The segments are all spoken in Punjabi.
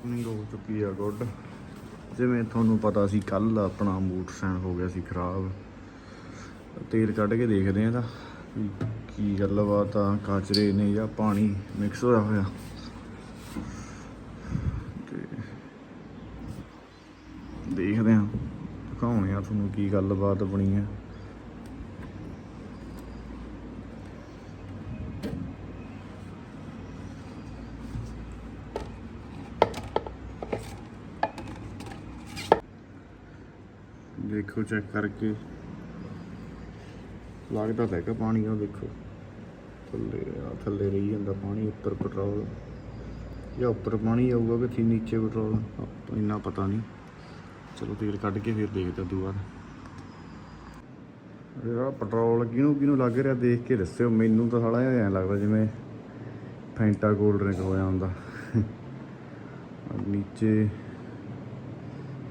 ਅਰਨਿੰਗ ਹੋ ਚੁੱਕੀ ਆ ਗੁੱਡ ਜਿਵੇਂ ਤੁਹਾਨੂੰ ਪਤਾ ਸੀ ਕੱਲ ਆਪਣਾ ਮੋਟਰਸਾਈਕਲ ਹੋ ਗਿਆ ਸੀ ਖਰਾਬ। ਤੇਲ ਕੱਢ ਕੇ ਦੇਖਦੇ ਆ ਇਹਦਾ ਕੀ ਗੱਲਬਾਤ ਆ ਕਾਚਰੇ ਨੇ ਜਾਂ ਪਾਣੀ ਮਿਕਸ ਹੋਇਆ ਹੋਇਆ। ਤੇ ਦੇਖਦੇ ਆ ਦਿਖਾਉਣੇ ਆ ਤੁਹਾਨੂੰ ਕੀ ਗੱਲਬਾਤ ਬਣੀ ਆ ਦੇਖੋ ਚੈੱਕ ਕਰਕੇ। ਲੱਗਦਾ ਤਾਂ ਹੈਗਾ ਪਾਣੀ ਉਹ ਦੇਖੋ। ਥੱਲੇ ਆ ਥੱਲੇ ਰਹੀ ਜਾਂਦਾ ਪਾਣੀ, ਉੱਪਰ ਪੈਟਰੋਲ ਜਾਂ ਉੱਪਰ ਪਾਣੀ ਆਊਗਾ ਕਿ ਥੀ ਨੀਚੇ ਪੈਟਰੋਲ ਇੰਨਾ ਪਤਾ ਨਹੀਂ। ਚਲੋ ਤੇਲ ਕੱਢ ਕੇ ਫਿਰ ਦੇਖਦੇ ਹਾਂ ਜਿਹੜਾ ਪੈਟਰੋਲ ਕਿਹਨੂੰ ਕਿਹਨੂੰ ਲੱਗ ਰਿਹਾ? ਦੇਖ ਕੇ ਦੱਸਿਓ, ਮੈਨੂੰ ਤਾਂ ਸਾਲਾ ਐ ਲੱਗਦਾ ਜਿਵੇਂ ਫੈਂਟਾ ਕੋਲਡ ਡਰਿੰਕ ਹੋਇਆ ਹੁੰਦਾ ਨੀਚੇ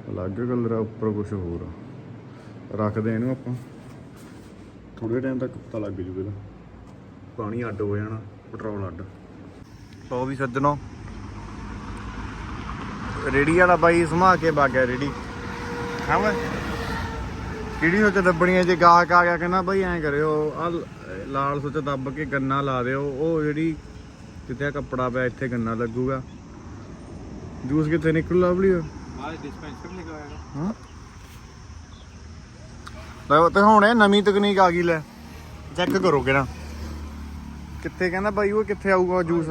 ਅਲੱਗ ਕਲਰ ਆ, ਉੱਪਰ ਕੁਝ ਹੋਰ ਆ। ਰੱਖਦੇ ਆ ਇਹਨੂੰ ਆਪਾਂ। ਥੋੜੇ ਟਾਈਮ ਤੱਕ ਪਤਾ ਲੱਗ ਜੂਗਾ ਇਹਦਾ ਪਾਣੀ ਅੱਡ ਹੋ ਜਾਣਾ ਪੈਟਰੋਲ ਅੱਡ। ਲੋ ਵੀ ਸੱਜਣੋ ਰੇੜੀ ਵਾਲਾ ਬਾਈ ਸਮਾ ਕੇ ਵਗ ਗਿਆ ਰੇੜੀ। ਹਾਂ ਵੇ ਕਿਹੜੀ ਸੋਚ ਦੱਬਣੀਆਂ ਜੇ ਗਾਹਕ ਆ ਗਿਆ ਕਹਿੰਦਾ ਬਾਈ ਐਂ ਕਰਿਓ ਆ ਲਾਲ ਸੁੱਚ ਦੱਬ ਕੇ ਗੰਨਾ ਲਾ ਦਿਓ ਉਹ ਜਿਹੜੀ ਕਿਤੇ ਆ ਕੱਪੜਾ ਪਿਆ ਇੱਥੇ ਗੰਨਾ ਲੱਗੂਗਾ। ਜੂਸ ਕਿੱਥੇ ਨਿਕਲੂ ਲਵਲੀ? ਆਹ ਡਿਸਪੈਂਸਰ ਲਗਾਏਗਾ ਹਾਂ? ਲੈ ਤੇ ਹੁਣ ਇਹ ਨਵੀਂ ਤਕਨੀਕ ਆ ਗਈ ਲੈ। ਚੈੱਕ ਕਰੋ ਕਿਹੜਾ। ਕਿੱਥੇ ਕਹਿੰਦਾ ਬਾਈ ਉਹ ਕਿੱਥੇ ਆਊਗਾ ਜੂਸ?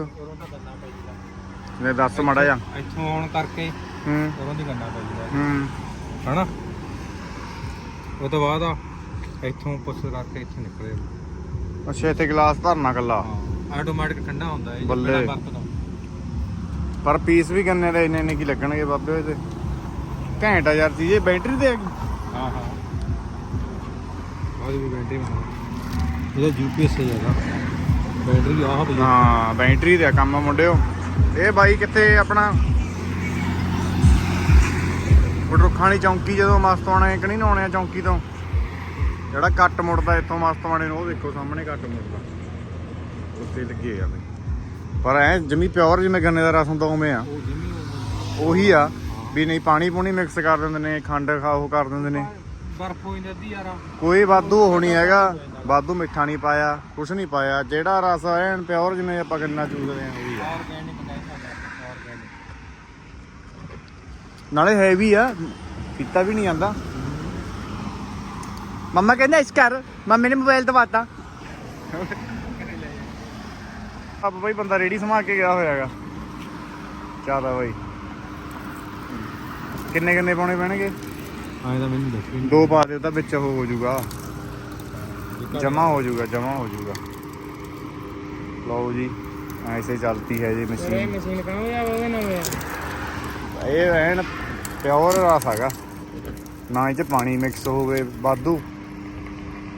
ਲੈ ਦੱਸ ਮਾੜਾ ਜਾ ਇੱਥੋਂ ਆਉਣ ਕਰਕੇ ਹੂੰ। ਉਰੋਂ ਦੀ ਗੰਨਾ ਪੈ ਜੂਗਾ ਹੂੰ। ਹਨਾ? ਉਹ ਤੋਂ ਬਾਅਦ ਆ ਇੱਥੋਂ ਪੁੱਛ ਕਰਕੇ ਇੱਥੇ ਨਿਕਲੇ। ਅੱਛਾ ਇੱਥੇ ਗਲਾਸ ਧਰਨਾ ਕੱਲਾ ਆਟੋਮੈਟਿਕ ਠੰਡਾ ਹੁੰਦਾ ਹੈ ਬੱਲੇ। ਪਰ ਪੀਸ ਵੀ ਗੰਨੇ ਦੇ ਇੰਨੇ ਇੰਨੇ ਕੀ ਲੱਗਣਗੇ ਬਾਬੇ ਉਹਦੇ ਘੈਂਟ ਆ ਯਾਰ ਚੀਜ਼ ਇਹ ਬੈਟਰੀ ਤੇ ਹੈਗੀ ਹਾਂ ਹਾਂ। ਵੀ ਬੈਟਰੀ ਬਣਾ ਇਹਦਾ ਜੀਪੀਐਸ ਹੈਗਾ। ਬੈਟਰੀ ਆਹ ਬਈ ਹਾਂ ਬੈਟਰੀ ਦਾ ਕੰਮ ਆ ਮੁੰਡਿਓ। ਇਹ ਬਾਈ ਕਿੱਥੇ ਆਪਣਾ? ਬਡਰੁੱਖਾਂ ਵਾਲੀ ਚੌਂਕੀ ਜਦੋਂ ਮਸਤਵਾਣਾ ਇੱਕ ਨਹੀਂ ਨਾਉਣੇ ਆ ਚੌਂਕੀ ਤੋਂ? ਜਿਹੜਾ ਕੱਟ ਮੁੜਦਾ ਇੱਥੋਂ ਮਸਤਵਾਣੇ ਨੂੰ ਉਹ ਦੇਖੋ ਸਾਹਮਣੇ ਕੱਟ ਮੁੜਦਾ। ਉੱਥੇ ਲੱਗੇ ਆ ਬਈ। ਪਰ ਐ ਜਮੀ ਪਿਓਰ ਜਿਵੇਂ ਗੰਨੇ ਦਾ ਰਸ ਹੁੰਦਾ ਉਵੇਂ ਆ। ਉਹੀ ਆ ਵੀ ਨਹੀਂ ਪਾਣੀ ਪੂਣੀ ਮਿਕਸ ਕਰ ਦਿੰਦੇ ਨੇ ਖੰਡ ਖਾ ਉਹ ਕਰ ਦਿੰਦੇ ਨੇ। ਬਰਫ ਯਾਰ। ਕੋਈ ਵਾਧੂ ਨਹੀਂ ਹੈਗਾ। ਵਾਧੂ ਮਿੱਠਾ ਨਹੀਂ ਪਾਇਆ ਕੁਛ ਨਹੀਂ ਪਾਇਆ। ਜਿਹੜਾ ਰਸ ਐਨ ਪਿਓਰ ਜਿਵੇਂ ਆਪਾਂ ਗੰਨਾ ਚੂਸਦੇ ਆ ਉਹੀ ਆ। ਆਰਗੈਨਿਕ ਨਾਲੇ ਹੈਵੀ ਆ ਪੀਤਾ ਵੀ ਨਹੀਂ ਜਾਂਦਾ। ਮੰਮਾ ਕਹਿੰਦਾ ਇਸ ਕਰ ਮੰਮੀ ਨੇ ਮੋਬਾਈਲ ਦਵਾਤਾ। ਆਪ ਬਈ ਬੰਦਾ ਰੇੜੀ ਸਮਾ ਕੇ ਗਿਆ ਹੋਇਆਗਾ। ਚਾਹਦਾ ਬਈ। ਕਿੰਨੇ ਕਿੰਨੇ ਪਾਉਣੇ ਪੈਣਗੇ? ਆਏ ਤਾਂ ਮੈਨੂੰ ਦੱਸੀ ਦੋ ਪਾ ਦੇ ਤਾਂ ਵਿੱਚ ਉਹ ਹੋ ਜਾਊਗਾ। ਜਮਾ ਹੋ ਜਾਊਗਾ ਜਮਾ ਹੋ ਜਾਊਗਾ। ਲਓ ਜੀ ਐਸੇ ਚਲਤੀ ਹੈ ਜੀ ਮਸ਼ੀਨ। ਮਸ਼ੀਨ ਕਹਾਂ ਜਾਂ ਉਹ ਨਾ ਹੋਇਆ ਇਹ ਐਨ ਪਿਓਰ ਰਸ ਹੈਗਾ। ਨਾ ਇਹ ਚ ਪਾਣੀ ਮਿਕਸ ਹੋਵੇ ਵਾਧੂ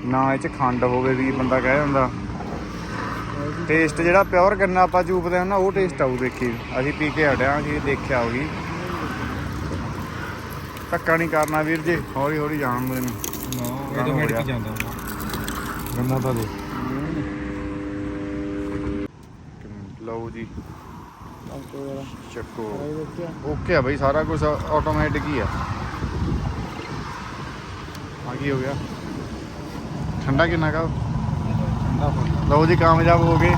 ਨਾ ਇਹ ਚ ਖੰਡ ਹੋਵੇ ਵੀ ਬੰਦਾ ਕਹਿ ਦਿੰਦਾ। ਟੇਸਟ ਜਿਹੜਾ ਪਿਓਰ ਗੰਨਾ ਆਪਾਂ ਚੂਪਦੇ ਹਾਂ ਨਾ ਉਹ ਟੇਸਟ ਆਊ ਦੇਖੀ। ਅਸੀਂ ਪੀ ਕੇ ਹਟਿਆ ਜੀ ਦੇਖਿਆ ਹੋਗੀ ਧੱਕਾ ਨਹੀਂ ਕਰਨਾ ਵੀਰ ਜੀ ਹੌਲੀ ਹੌਲੀ ਜਾਣ ਦੇ ਨੂੰ। ਨਾ ਆਟੋਮੈਟਿਕ ਹੀ ਜਾਂਦਾ। ਗੰਨਾ ਤਾਂ ਦੇ। ਲਓ ਜੀ। ਚੱਕੋ। ਓਕੇ ਆ ਬਈ ਸਾਰਾ ਕੁਝ ਆਟੋਮੈਟਿਕ ਹੀ ਆ। ਆ ਕੀ ਹੋ ਗਿਆ? ਠੰਡਾ ਕਿੰਨਾ ਕਾ ਲਓ ਜੀ ਕਾਮਯਾਬ ਹੋ ਗਏ।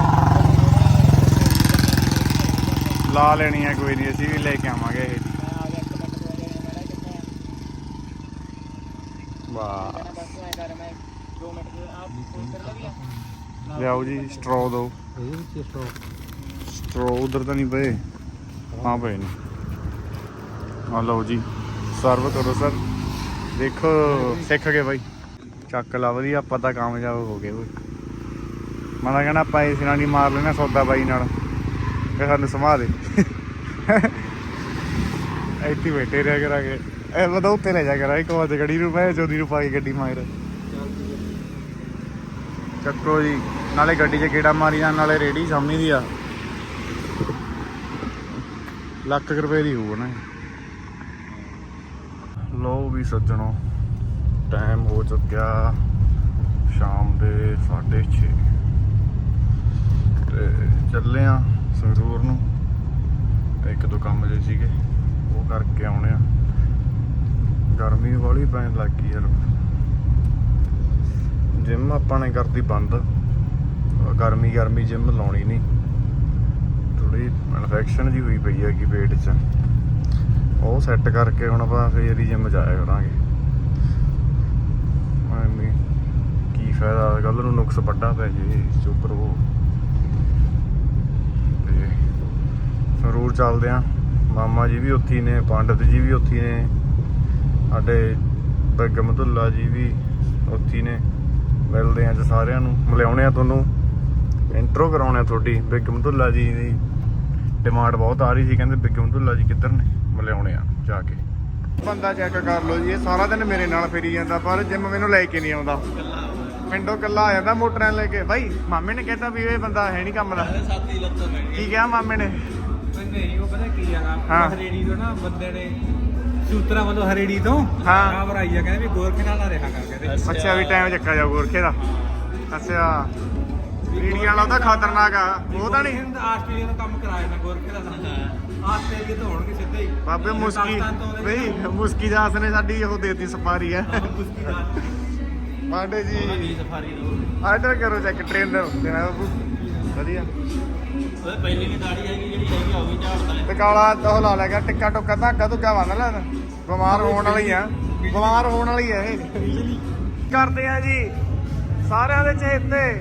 ਲਾ ਲੈਣੀ ਆ ਕੋਈ ਨਹੀਂ ਅਸੀਂ ਵੀ ਲੈ ਕੇ ਆਵਾਂਗੇ ਇਹ। ਵਾਹ। ਲਿਆਓ ਜੀ ਸਟ੍ਰੋ ਦੋ। ਇਹਦੇ ਵਿੱਚ ਸਟ੍ਰੋਕ ਸਟ੍ਰੋ ਉਧਰ ਤਾਂ ਨਹੀਂ ਪਏ। ਹਾਂ ਪਏ ਨੇ। ਆ ਲਓ ਜੀ ਸਰਵ ਕਰੋ ਸਰ ਦੇਖੋ ਸਿੱਖ ਗਏ ਬਾਈ। ਚੱਕ ਲਾ ਵਧੀਆ ਆਪਾਂ ਤਾਂ ਕਾਮਯਾਬ ਹੋ ਗਏ ਓਏ। ਮੈਂ ਤਾਂ ਕਹਿੰਦਾ ਆਪਾਂ ਇਸ ਨਾਲ ਨਹੀਂ ਮਾਰ ਲੈਣਾ ਸੌਦਾ ਬਾਈ ਨਾਲ। ਕਿ ਸਾਨੂੰ ਸਮਾ ਦੇ। ਇੱਥੇ ਬੈਠੇ ਰਹਿ ਕਰਾਂਗੇ ਇਹ ਬਦਾ ਉੱਤੇ ਲੈ ਜਾ ਕਰਾਂ ਇੱਕ ਵਾਰ ਗੱਡੀ ਨੂੰ ਮੈਂ ਚੋਦੀ ਨੂੰ ਪਾ ਕੇ ਗੱਡੀ ਮਾਰ। ਚੱਕੋ ਜੀ, ਨਾਲੇ ਗੱਡੀ 'ਚ ਗੇੜਾ ਮਾਰੀ ਜਾਣ, ਨਾਲੇ ਰੇੜੀ ਸਾਹਮਣੇ ਦੀ ਆ। ਲੱਖ ਰੁਪਏ ਦੀ ਹੋਊ ਨਾ ਇਹ। ਵੀ ਸੱਜਣੋ ਟਾਈਮ ਹੋ ਚੁੱਕਿਆ ਸ਼ਾਮ ਦੇ 6:30 ਤੇ ਚੱਲੇ ਆ ਸੰਗਰੂਰ ਨੂੰ। ਇੱਕ ਦੋ ਕੰਮ ਜੇ ਸੀਗੇ, ਉਹ ਕਰਕੇ ਆਉਣੇ ਆ। ਗਰਮੀ ਵਾਲੀ ਪੈਣ ਲੱਗ ਗਈ ਯਾਰ। ਜਿਮ ਆਪਾਂ ਨੇ ਕਰਤੀ ਬੰਦ। ਗਰਮੀ ਗਰਮੀ ਜਿਮ ਲਾਉਣੀ ਨਹੀਂ। ਥੋੜੀ ਇਨਫੈਕਸ਼ਨ ਜੀ ਹੋਈ ਪਈ ਹੈਗੀ ਪੇਟ 'ਚ। ਉਹ ਸੈੱਟ ਕਰਕੇ ਹੁਣ ਆਪਾਂ ਫੇਰ ਹੀ ਜਿਮ ਜਾਇਆ ਕਰਾਂਗੇ। ਐਵੇਂ ਕੀ ਫਾਇਦਾ ਗੱਲ ਨੂੰ ਨੁਕਸ ਵੱਡਾ ਪੈ ਜੇ ਚੁੱਪ ਉਹ। ਤੇ ਜ਼ਰੂਰ ਚੱਲਦੇ ਆ। ਮਾਮਾ ਜੀ ਵੀ ਉੱਥੇ ਨੇ, ਪੰਡਤ ਜੀ ਵੀ ਉੱਥੇ ਨੇ। ਸਾਡੇ ਬੇਗਮ ਦੁੱਲਾ ਜੀ ਵੀ ਉੱਥੇ ਨੇ। ਮਿਲਦੇ ਆ ਅੱਜ ਸਾਰਿਆਂ ਨੂੰ। ਮਿਲਾਉਣੇ ਆ ਤੁਹਾਨੂੰ। ਇੰਟਰੋ ਕਰਾਉਣੇ ਆ ਤੁਹਾਡੀ। ਬੇਗਮ ਦੁੱਲਾ ਜੀ ਦੀ ਡਿਮਾਂਡ ਬਹੁਤ ਆ ਰਹੀ ਸੀ। ਕਹਿੰਦੇ ਬੇਗਮ ਦੁੱਲਾ ਜੀ ਕਿੱਧਰ ਨੇ? ਮਿਲਾਉਣੇ ਆ ਜਾ ਕੇ। ਬੰਦਾ ਚੈੱਕ ਕਰ ਲਓ ਜੀ। ਇਹ ਸਾਰਾ ਦਿਨ ਮੇਰੇ ਨਾਲ ਫਿਰੀ ਜਾਂਦਾ ਪਰ ਜਿਮ ਮੈਨੂੰ ਲੈ ਕੇ ਨਹੀਂ ਆਉਂਦਾ। ਪਿੰਡੋਂ ਕੱਲਾ ਆ ਜਾਂਦਾ ਮੋਟਰਾਂ ਲੈ ਕੇ। ਬਾਈ ਮਾਮੇ ਨੇ ਕਹਿੰਦਾ ਵੀ ਇਹ ਬੰਦਾ ਹੈ ਨਹੀਂ ਕੰਮ ਦਾ। ਸਾਥੀ ਲੱਤਾਂ ਮੈਂ ਕੀ ਕਿਹਾ ਮਾਮੇ ਨੇ? ਨਹੀਂ ਉਹ ਪਤਾ ਕੀ ਹੈਗਾ ਹਾਂ। ਹਰੇੜੀ ਤੋਂ ਨਾ ਬੰਦੇ ਨੇ ਸੂਤਰਾ ਵੱਲੋਂ ਹਰੇੜੀ ਤੋਂ ਹਾਂ। ਆ ਕਹਿੰਦੇ ਵੀ ਗੋਰਖੇ ਨਾਲ ਨਾ ਰਿਹਾ ਕਰ ਕਹਿੰਦੇ। ਅੱਛਾ। ਵੀ ਟਾਈਮ ਚੱਕਾ ਜਾਊ ਗੁਰਖੇ ਦਾ। ਅੱਛਾ। ਰੀੜੀ ਵਾਲਾ ਤਾਂ ਖਤਰਨਾਕ ਆ। ਉਹ ਤਾਂ ਨਹੀਂ। ਆਸਟ੍ਰੇਲੀਆ ਤੋਂ ਕੰਮ ਕਰਾਇਆ ਨਾ ਗੋਰਖੇ ਦਾ ਤਾਂ ਆਸਟ੍ਰੇਲੀਆ ਤੋਂ ਹੋਣਗੇ ਸਿੱਧੇ ਹੀ। ਬਾਬੇ ਮੁਸਕੀ ਪਾਕਿਸਤਾਨ ਤੋਂ ਉਹਦੇ ਬਈ ਮੁਸਕੀ ਦਾਸ ਨੇ ਸਾਡੀ ਉਹ ਦੇਤੀ ਸਪਾਰੀ ਹੈ ਮੁਸਕੀ ਦਾ ਪਾਂਡੇ ਜੀ। ਸਫਾਰੀ ਆਰਡਰ ਕਰੋ ਚੈੱਕ ਟ੍ਰੇਨਰ ਦੇਣਾ ਬਾਬੂ ਵਧੀਆ। ਪਹਿਲੀ ਵੀ ਦਾੜੀ ਹੈਗੀ ਜਿਹੜੀ ਹੈਗੀ ਉਹ ਵੀ ਝਾੜਦਾ ਤੇ ਕਾਲਾ ਉਹ ਲਾ ਲਿਆ ਗਿਆ ਟਿੱਕਾ ਟੋਕਾ ਧਾਗਾ ਧੁੱਗਾ ਬੰਨ ਲੈ ਬਿਮਾਰ ਹੋਣ ਵਾਲੀ ਆ। ਬਿਮਾਰ ਹੋਣ ਵਾਲੀ ਆ ਇਹ। ਕਰਦੇ ਆ ਜੀ। ਸਾਰਿਆਂ ਦੇ ਚਹੇਤੇ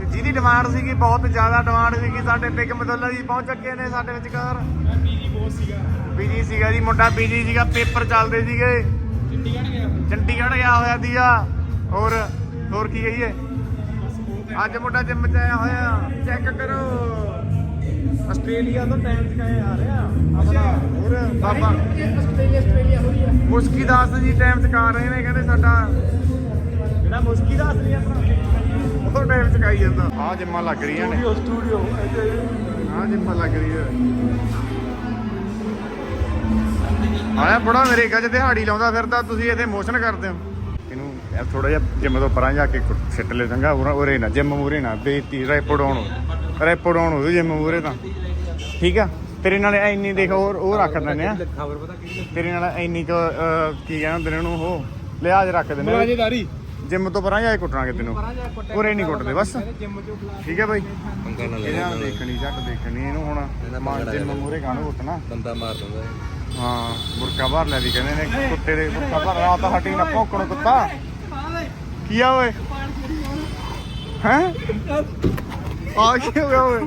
ਤੇ ਜਿਹਦੀ ਡਿਮਾਂਡ ਸੀਗੀ ਬਹੁਤ ਜ਼ਿਆਦਾ ਡਿਮਾਂਡ ਸੀਗੀ ਸਾਡੇ ਬਿਗ ਮਦੁੱਲਾ ਜੀ ਪਹੁੰਚ ਚੁੱਕੇ ਨੇ ਸਾਡੇ ਵਿਚਕਾਰ। ਬੀਜੀ ਬਹੁਤ ਸੀਗਾ। ਬੀਜੀ ਸੀਗਾ ਜੀ ਮੁੰਡਾ ਬੀਜੀ ਸੀਗਾ ਪੇਪਰ ਚੱਲਦੇ ਸੀਗੇ। ਚੰਡੀਗੜ੍ਹ ਗਿਆ ਚੰਡੀਗੜ੍ਹ ਗਿਆ ਹੋਇਆ ਦੀਆ। ਹੋਰ ਹੋਰ ਕੀ ਕਹੀਏ? ਅੱਜ ਮੁੰਡਾ ਜਿੰਮ ਚ ਆਇਆ ਹੋਇਆ। ਚੈੱਕ ਕਰੋ। ਆਸਟ੍ਰੇਲੀਆ ਤੋਂ ਟਾਈਮ ਕਾਇਆ ਆ ਰਿਹਾ। ਆਪਣਾ ਹੋਰ ਬਾਬਾ। ਆਸਟ੍ਰੇਲੀਆ ਆਸਟ੍ਰੇਲੀਆ ਹੋ ਰਹੀ ਹੈ ਮੁਸਕੀ ਦਾਸ ਜੀ ਟਾਈਮ ਚ ਕਾ ਰਹੇ ਨੇ ਕਹਿੰਦੇ ਸਾਡਾ ਜਿਹੜਾ ਮੁਸਕੀ ਦਾਸ ਨਹੀਂ ਆਪਣਾ ਉਹ ਟਾਈਮ ਚ ਕਾਈ ਜਾਂਦਾ। ਆ ਜਿੰਮਾਂ ਲੱਗ ਰਹੀਆਂ ਨੇ। ਸਟੂਡੀਓ ਆ ਜਿੰਮਾਂ ਲੱਗ ਰਹੀ ਹੈ ਆਇਆ ਬੜਾ ਮੇਰੇ ਗੱਜ ਦਿਹਾੜੀ ਲਾਉਂਦਾ ਫਿਰਦਾ ਤੁਸੀਂ ਇੱਥੇ ਮੋਸ਼ਨ ਕਰਦੇ ਹੋ। ਇਹਨੂੰ ਥੋੜਾ ਜਿਹਾ ਜਿੰਮ ਤੋਂ ਪਰਾਂ ਜਾ ਕੇ ਸਿੱਟ ਲੈ ਚੰਗਾ ਉਰੇ- ਨਾ ਜਿੰਮ ਮੂਰੇ ਨਾ ਬੇਤੀ ਰੈਪੋ ਡਾਊਨ ਰੈਪੋ ਡਾਊਨ ਹੋ ਜਿੰਮ ਮੂਰੇ ਤਾਂ। ਠੀਕ ਆ? ਤੇਰੇ ਨਾਲ ਐਨੀ ਦੇਖ ਹੋਰ ਉਹ ਰੱਖ ਦਿੰਦੇ ਆ। ਖਬਰ ਪਤਾ ਕੀ ਤੇਰੇ ਨਾਲ ਐਨੀ ਕੁ, ਕੀ ਕਹਿੰਦੇ ਹੁੰਦੇ ਨੇ ਉਹਨੂੰ ਉਹ? ਲਿਹਾਜ਼ ਰੱਖ ਦਿੰਦੇ ਆ ਮਲਾਜੇਦਾਰੀ। ਜਿੰਮ ਤੋਂ ਪਰਾਂ ਜਾ ਕੇ ਕੁੱਟਾਂਗੇ ਤੈਨੂੰ ਉਰੇ ਨਹੀਂ ਕੁੱਟਦੇ ਬਸ। ਠੀਕ ਹੈ ਬਾਈ। ਪੰਗਾ ਨਾ ਇਹਦੇ ਨਾਲ ਦੇਖਣੀ ਜੱਟ ਦੇਖਣੀ ਇਹਨੂੰ ਹੁਣ ਮਾਰ ਜਿੰਮ ਮੂਰੇ ਕਾਹਨੂੰ ਕੁੱਟਣਾ? ਬੰਦਾ ਮਾਰ ਦਿੰਦਾ ਹਾਂ ਬੁਰਕਾ ਭਰ ਲਿਆ ਦੀ ਕਹਿੰਦੇ ਨੇ ਕੁੱਤੇ ਦੇ ਬੁਰਕਾ ਭਰ ਰਾਤ ਹਟੀ ਨਾ ਭੌਂਕਣ ਕੁੱਤਾ। ਕੀ ਆ ਓਏ? ਹੈ? ਆ ਕੀ ਹੋ ਗਿਆ ਓਏ?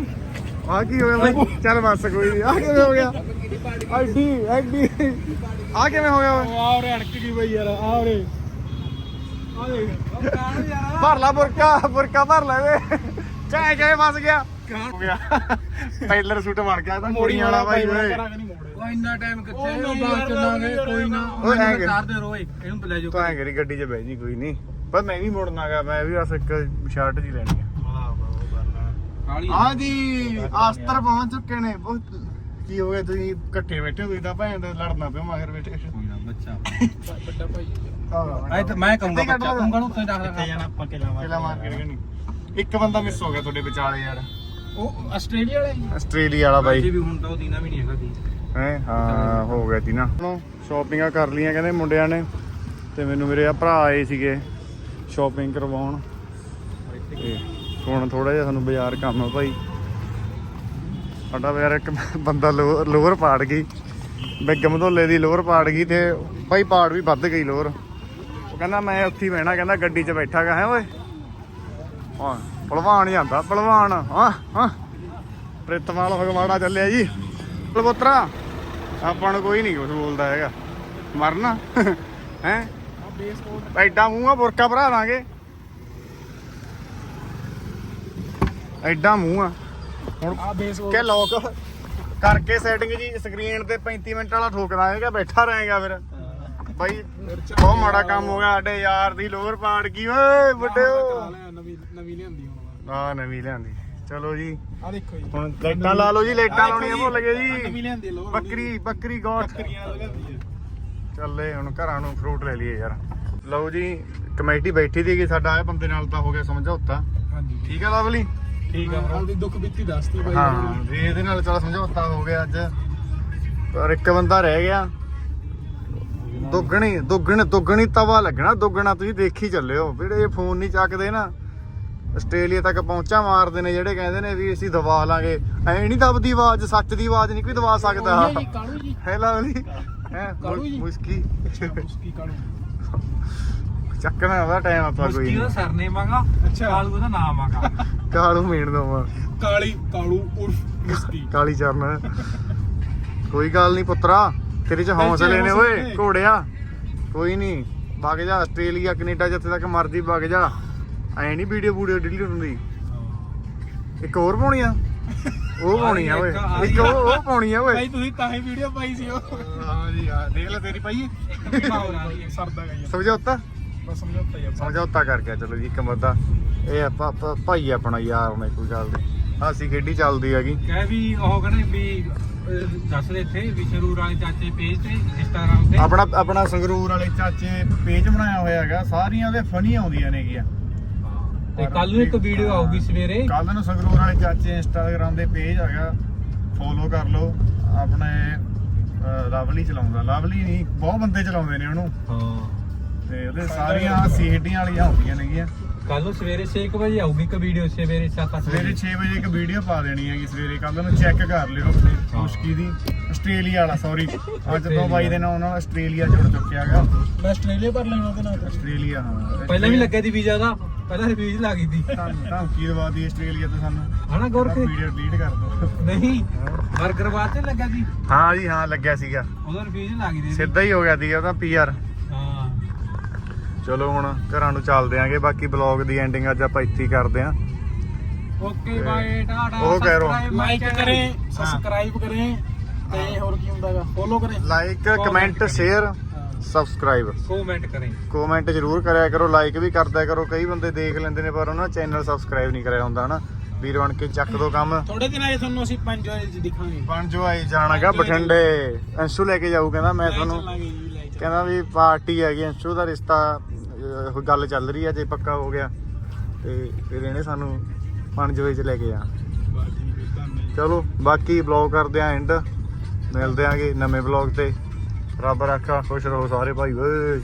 ਆ ਕੀ ਹੋ ਗਿਆ ਬਈ? ਚੱਲ ਬਸ ਕੋਈ ਨਹੀਂ ਆ ਕਿਵੇਂ ਹੋ ਗਿਆ? ਐਡੀ ਐਡੀ। ਆ ਕਿਵੇਂ ਹੋ ਗਿਆ ਓਏ? ਆ ਉਰੇ ਅੜਕ ਗਈ ਬਈ ਯਾਰ ਆ ਉਰੇ। ਆ ਦੇਖ। ਭਰ ਲਾ ਬੁਰਕਾ ਬੁਰਕਾ ਭਰ ਲੈ ਵੇ ਚਾਹੇ ਚਾਹੇ ਫਸ ਗਿਆ। ਹੋ ਗਿਆ। ਸੂਟ ਬਣ ਗਿਆ ਤਾਂ ਕੁੜੀਆਂ ਵਾਲਾ ਭਾਈ ਓਏ। ਉਹ ਇੰਨਾ ਟਾਈਮ ਕਿੱਥੇ ਉਹ ਬਾਅਦ ਚੱਲਾਂਗੇ ਕੋਈ ਨਾ। ਓਏ ਐਂ ਕਿ- ਕਰਦੇ ਰੋਏ ਇਹਨੂੰ ਲੈ ਜਾਓ ਤੂੰ ਐਂ ਕਰੀ ਗੱਡੀ 'ਚ ਬਹਿ ਜੀ ਕੋਈ ਨਹੀਂ ਪਰ ਮੈਂ ਵੀ ਮੁੜਨਾਗਾ ਮੈਂ ਵੀ ਬਸ ਇੱਕ ਸ਼ਰਟ ਜੀ ਲੈਣੀ ਆ। ਜੀ ਆਸਤਰ ਪਹੁੰਚ ਚੁੱਕੇ ਨੇ। ਬਹੁਤ ਕੀ ਹੋ ਗਿਆ ਤੁਸੀਂ ਇਕੱਠੇ ਬੈਠੇ ਹੋ ਤੁਸੀਂ ਤਾਂ ਭੈਣ ਦੇ ਲੜਨਾ ਪਿਆ ਮਗਰ ਬੈਠੇ ਕੋਈ ਨਾ ਬੱਚਾ। ਵੱਡਾ ਭਾਈ ਆਹ ਤਾਂ ਮੈਂ ਕਹੂੰਗਾ ਬੱਚਾ। ਤੂੰ ਕਾਹਨੂੰ ਉੱਤੇ ਰੱਖ ਜਾਣਾ ਆਪਾਂ ਕਿਲਾ ਕਿਲਾ ਮਾਰ ਕੇ ਗਣੀ ਇੱਕ ਬੰਦਾ ਮਿਸ ਹੋ ਗਿਆ ਤੁਹਾਡੇ ਵਿਚਾਲੇ ਯਾਰ। ਉਹ ਆਸਟ੍ਰੇਲੀਆ ਵਾਲਾ ਹੀ ਆਸਟ੍ਰੇਲੀਆ ਵਾਲਾ ਬਾਈ। ਵੀ ਹੁਣ ਤਾਂ ਉਹ ਦੀਨਾ ਵੀ ਨਹੀਂ ਹੈਗਾ ਦੀ ਹੈ? ਹਾਂ ਹੋ ਗਿਆ ਤੀ ਨਾ ਸ਼ਾਪਿੰਗਾਂ ਕਰ ਲੀਆਂ ਕਹਿੰਦੇ ਮੁੰਡਿਆਂ ਨੇ। ਤੇ ਮੈਨੂੰ ਮੇਰੇ ਆ ਭਰਾ ਆਏ ਸੀਗੇ ਸ਼ਾਪਿੰਗ ਕਰਵਾਉਣ। ਤੇ ਹੁਣ ਥੋੜਾ ਜਿਹਾ ਸਾਨੂੰ ਬਾਜ਼ਾਰ ਕੰਮ ਆ ਭਾਈ। ਸਾਡਾ ਯਾਰ ਇੱਕ ਬੰਦਾ ਲੋਅਰ ਪਾੜ ਗਈ। ਬਿੱਗਮ ਧੋਲੇ ਦੀ ਲੋਅਰ ਪਾੜ ਗਈ ਤੇ ਭਾਈ ਪਾੜ ਵੀ ਵੱਧ ਗਈ ਲੋਅਰ। ਉਹ ਕਹਿੰਦਾ ਮੈਂ ਉੱਥੇ ਬਹਿਣਾ ਕਹਿੰਦਾ ਗੱਡੀ 'ਚ ਬੈਠਾਗਾ ਹੈ ਓਏ। ਹਾਂ ਭਲਵਾਨ ਜਾਂਦਾ ਭਲਵਾਨ ਹਾਂ ਹਾਂ। ਪ੍ਰਿਤਮਾਲ ਫਗਵਾੜਾ ਚੱਲਿਆ ਜੀ। ਬਲਬੋਤਰਾ ਆਪਾਂ ਨੂੰ ਕੋਈ ਨਹੀਂ ਕੁਝ ਬੋਲਦਾ ਹੈਗਾ। ਮਰਨਾ। ਹੈ? ਐਡਾ ਮੂੰਹ ਆ ਬੁਰਕਾ ਭਰਾ ਦਾਂਗੇ। ਐਡਾ ਮੂੰਹ ਆ। ਹੁਣ ਆ ਬੇਸ ਕਿ ਲੋਕ ਕਰਕੇ ਸੈਟਿੰਗ ਜੀ ਸਕਰੀਨ ਤੇ 35 ਮਿੰਟ ਵਾਲਾ ਠੋਕਦਾ ਹੈਗਾ ਬੈਠਾ ਰਹੇਗਾ ਫਿਰ। ਬਾਈ ਬਹੁਤ ਮਾੜਾ ਕੰਮ ਹੋ ਗਿਆ ਸਾਡੇ ਯਾਰ ਦੀ ਲੋਅਰ ਪਾੜ ਗਈ ਓਏ ਵੱਡਿਓ ਨਵੀਂ ਨਵੀਂ ਲਿਆਂਦੀ ਹੁਣ। ਆ ਨਵੀਂ ਲਿਆਂਦੀ। ਚਲੋ ਜੀ। ਆ ਦੇਖੋ ਜੀ। ਹੁਣ ਲਾਈਟਾਂ ਲਾ ਲਓ ਜੀ ਲਾਈਟਾਂ ਲਾਉਣੀਆਂ ਭੁੱਲ ਗਏ ਜੀ। ਬੱਕਰੀ ਬੱਕਰੀ ਗੋਟ ਚੱਲੇ ਹੁਣ ਘਰਾਂ ਨੂੰ ਫਰੂਟ ਲੈ ਲਈਏ ਯਾਰ। ਲਓ ਜੀ ਕਮੇਟੀ ਬੈਠੀ ਸੀਗੀ ਸਾਡਾ ਇਹ ਬੰਦੇ ਨਾਲ ਤਾਂ ਹੋ ਗਿਆ ਸਮਝੌਤਾ। ਹਾਂਜੀ। ਠੀਕ ਹੈ ਲਵਲੀ? ਠੀਕ ਆ bro। ਆਪਦੀ ਦੁੱਖ ਬੀਤੀ ਦੱਸਤੀ ਬਾਈ। ਹਾਂ ਵੀ ਇਹਦੇ ਨਾਲ ਚਲ ਸਮਝੌਤਾ ਹੋ ਗਿਆ ਅੱਜ। ਪਰ ਇੱਕ ਬੰਦਾ ਰਹਿ ਗਿਆ। ਦੁੱਗਣੀ ਦੁੱਗਣ ਦੁੱਗਣੀ ਤਵਾ ਲੱਗਣਾ ਦੁੱਗਣਾ ਤੁਸੀਂ ਦੇਖੀ ਚੱਲਿਓ। ਜਿਹੜੇ ਇਹ ਫੋਨ ਨਹੀਂ ਚੱਕਦੇ ਨਾ ਆਸਟ੍ਰੇਲੀਆ ਤੱਕ ਪਹੁੰਚਾ ਮਾਰਦੇ ਨੇ ਜਿਹੜੇ ਕਹਿੰਦੇ ਨੇ ਵੀ ਅਸੀਂ ਦਬਾ ਲਾਂਗੇ। ਐ ਨਹੀਂ ਦਬਦੀ ਆਵਾਜ਼ ਸੱਚ ਦੀ ਆਵਾਜ਼ ਨਹੀਂ ਕੋਈ ਦਬਾ ਸਕਦਾ। ਕਾਲੂ ਜੀ ਹੈ ਲਵਲੀ? ਹੈ ਕਾਲੂ ਜੀ। ਮੁਸਕੀ। ਮੁਸਕੀ ਕਾਲੂ ਚੱਕਣਾ ਉਹਦਾ ਟਾਈਮ ਆਪਾਂ ਕੋਈ ਮੁਸਕੀ ਦਾ ਨਹੀਂ। ਸਰਨੇਮ ਆਗਾ ਅੱਛਾ। ਕਾਲੂ ਦਾ ਨਾਮ ਆਗਾ। ਕਾਲੂ ਮੀਣ ਦਵਾਂ ਕਾਲੀ ਕਾਲੂ ਉਰਫ ਮੁਸਕੀ ਕਾਲੀ ਚਰਨ। ਕੋਈ ਗੱਲ ਨਹੀਂ ਪੁੱਤਰਾ ਤੇਰੇ ਚ ਹੌਸਲੇ ਨੇ ਓਏ। ਘੋੜਿਆ। ਕੋਈ ਨਹੀਂ ਵਗ ਜਾ ਆਸਟ੍ਰੇਲੀਆ ਕੈਨੇਡਾ ਜਿੱਥੇ ਤੱਕ ਮਰਜ਼ੀ ਵਗ ਜਾ। ਐ ਨਹੀਂ ਵੀਡੀਓ ਵੀਡੀਓ ਡਿਲੀਟ ਹੁੰਦੀ ਇੱਕ ਹੋਰ ਪਾਉਣੀ ਆ? ਉਹ ਪਾਉਣੀ ਆ ਓਏ। ਇੱਕ ਆ ਇੱਕ ਉਹ ਉਹ ਪਾਉਣੀ ਆ ਓਏ। ਭਾਈ ਤੁਸੀਂ ਤਾਂ ਹੀ ਵੀਡੀਓ ਪਾਈ ਸੀ ਉਹ। ਹਾਂ ਜੀ ਹਾਂ ਦੇਖ ਲੈ ਤੇਰੀ ਪਾਈ ਸਰਦਾ ਗਈ ਸਮਝੌਤਾ? ਬਸ ਸਮਝੌਤਾ ਹੀ ਆ। ਸਮਝੌਤਾ ਕਰ ਗਿਆ ਚਲੋ ਜੀ ਇੱਕ ਬੰਦਾ ਇਹ ਆਪਾਂ ਆਪਾਂ- ਭਾਈ ਆਪਣਾ ਯਾਰ ਨੇ ਕੋਈ ਗੱਲ ਨਹੀਂ। ਹਾਸੀ ਖੇਡੀ ਚੱਲਦੀ ਹੈਗੀ। ਕਹਿ ਵੀ ਉਹ ਕਹਿੰਦੇ ਵੀ ਅਹ, ਦੱਸ ਦੇ ਇੱਥੇ ਵੀ ਸ਼ਰੂਰ ਵਾਲੇ ਚਾਚੇ ਪੇਜ ਤੇ ਇੰਸਟਾਗ੍ਰਾਮ ਤੇ। ਆਪਣਾ ਆਪਣਾ ਸੰਗਰੂਰ ਵਾਲੇ ਚਾਚੇ ਪੇਜ ਬਣਾਇਆ ਹੋਇਆ ਹੈਗਾ। ਸਾਰੀਆਂ ਉਹਦੇ ਫਨੀ ਆਉਂਦੀਆਂ ਨੇਗੀਆਂ। ਤੇ ਕੱਲ ਨੂੰ ਇੱਕ ਵੀਡੀਓ ਆਊਗੀ ਸਵੇਰੇ। ਕੱਲ ਨੂੰ ਸੰਗਰੂਰ ਵਾਲੇ ਚਾਚੇ ਇੰਸਟਾਗ੍ਰਾਮ ਦੇ ਪੇਜ ਹੈਗਾ। ਫੋਲੋ ਕਰ ਲਓ। ਆਪਣੇ ਅਹ, ਲਵਲੀ ਚਲਾਉਂਦਾ। ਲਵਲੀ ਨਹੀਂ ਬਹੁਤ ਬੰਦੇ ਚਲਾਉਂਦੇ ਨੇ ਉਹਨੂੰ। ਹਾਂ। ਤੇ ਉਹਦੇ ਸਾਰੀਆਂ ਸੀਟੀਆਂ ਵਾਲੀਆਂ ਹੁੰਦੀਆਂ ਨੇਗੀਆਂ। ਕੱਲ ਨੂੰ ਸਵੇਰੇ 6 ਵਜੇ ਆਊਗੀ ਇੱਕ ਵੀਡੀਓ ਸਵੇਰੇ 7-8 ਸਵੇਰੇ 6 ਵਜੇ ਇੱਕ ਵੀਡੀਓ ਪਾ ਦੇਣੀ ਹੈਗੀ ਸਵੇਰੇ ਕੱਲ ਨੂੰ ਚੈੱਕ ਕਰ ਲਿਓ। ਮੁਸ਼ਕੀ ਦੀ। ਆਸਟ੍ਰੇਲੀਆ ਵਾਲਾ ਸੌਰੀ ਅੱਜ ਤੋਂ ਬਾਈ ਦੇ ਨਾਲ ਉਹਨਾਂ ਆਸਟ੍ਰੇਲੀਆ ਜੁੜ ਚੁੱਕਿਆ ਹੈਗਾ। ਮੈਂ ਆਸਟ੍ਰੇਲੀਆ ਪਰ ਲੈਣਾ ਉਹਦੇ ਨਾਲ ਆਸਟ੍ਰੇਲੀਆ ਹਾਂ। ਪਹਿਲਾਂ ਵੀ ਲੱਗਿਆ ਦੀ ਵੀਜ਼ਾ ਦਾ ਪਹਿਲਾਂ ਰਿਵਿਊਜ਼ ਲੱਗੀ ਸੀ ਧਮ- ਧਮਕੀ ਦਵਾ ਦੀ ਆਸਟ੍ਰੇਲੀਆ ਤੋਂ ਸਾਨੂੰ। ਹਨਾ ਗੋਰਖੇ ਵੀਡੀਓ ਡਿਲੀਟ ਕਰ ਦੋ। ਨਹੀਂ ਬਰਗਰ ਬਾਅਦ ਲੱਗਾ ਸੀ ਹਾਂ ਜੀ ਹਾਂ ਲੱਗਿਆ ਸੀਗਾ। ਉਹਦਾ ਰਿਵਿਊਜ਼ ਲੱਗੀ ਦੀ ਸੀ। ਸਿੱਧਾ ਹੀ ਹੋ ਗਿਆ ਸੀਗਾ ਉਹਦਾ ਪੀਆਰ ਚਲੋ ਹੁਣ ਘਰਾਂ ਨੂੰ ਚੱਲਦੇ ਆਂਗੇ ਬਾਕੀ ਬਲੌਗ ਦੀ ਐਂਡਿੰਗ ਅੱਜ ਆਪਾਂ ਇੱਥੇ ਹੀ ਕਰਦੇ ਆਂ। ਓਕੇ ਬਾਏ ਟਾਟਾ ਉਹ ਕਹਿ ਰਹੋ। subscribe my like channel। ਕਰੇ। ਸਬਸਕ੍ਰਾਈਬ ਕਰੇ ਤੇ ਹੋਰ ਕੀ ਹੁੰਦਾਗਾ ਫੋਲੋ ਕਰੇ। Like comment share subscribe comment ਕਰੇ। ਕਮੈਂਟ ਜ਼ਰੂਰ ਕਰਿਆ ਕਰੋ ਲਾਈਕ ਵੀ ਕਰਦਿਆ ਕਰੋ। ਕਈ ਬੰਦੇ ਦੇਖ ਲੈਂਦੇ ਨੇ ਪਰ ਉਹਨਾਂ ਚੈਨਲ ਸਬਸਕ੍ਰਾਈਬ ਨਹੀਂ ਕਰਿਆ ਹੁੰਦਾ ਹਨਾ? ਵੀਰ ਬਣ ਕੇ ਚੱਕ ਦੋ ਕੰਮ। ਥੋੜੇ ਦਿਨਾਂ 'ਚ ਤੁਹਾਨੂੰ ਅਸੀਂ ਪੰਜ ਵਜੇ 'ਚ ਦਿਖਾਂਗੇ। ਬਣ ਜੋ ਆਈ ਜਾਣਾਗਾ ਬਠਿੰਡੇ। ਅੰਸ਼ੂ ਲੈ ਕੇ ਜਾਊ ਕਹਿੰਦਾ ਮੈਂ ਲੈ ਤੁਹਾਨੂੰ। ਚੱਲਾਂਗੇ ਜੀ ਲੈ ਚੱਲਾਂਗੇ। ਕਹਿੰਦਾ ਵੀ ਪਾਰਟੀ ਹੈਗੀ ਅੰਸ਼ੂ ਦਾ ਰਿਸ਼ਤਾ ਗੱਲ ਚੱਲ ਰਹੀ ਹੈ ਜੇ ਪੱਕਾ ਹੋ ਗਿਆ, ਤੇ ਫਿਰ ਇਹਨੇ ਸਾਨੂੰ ਪੰਜ ਵਜੇ ਚ ਲੈ ਕੇ ਜਾਣਾ। ਚਲੋ, ਬਾਕੀ ਬਲੌਗ ਕਰਦੇ ਆਂ ਐਂਡ ਮਿਲਦੇ ਆਂਗੇ ਨਵੇਂ ਬਲੌਗ ਤੇ। ਰੱਬ ਰੱਖਾ, ਖੁਸ਼ ਰਹੋ ਸਾਰੇ ਭਾਈ, ਓਏ।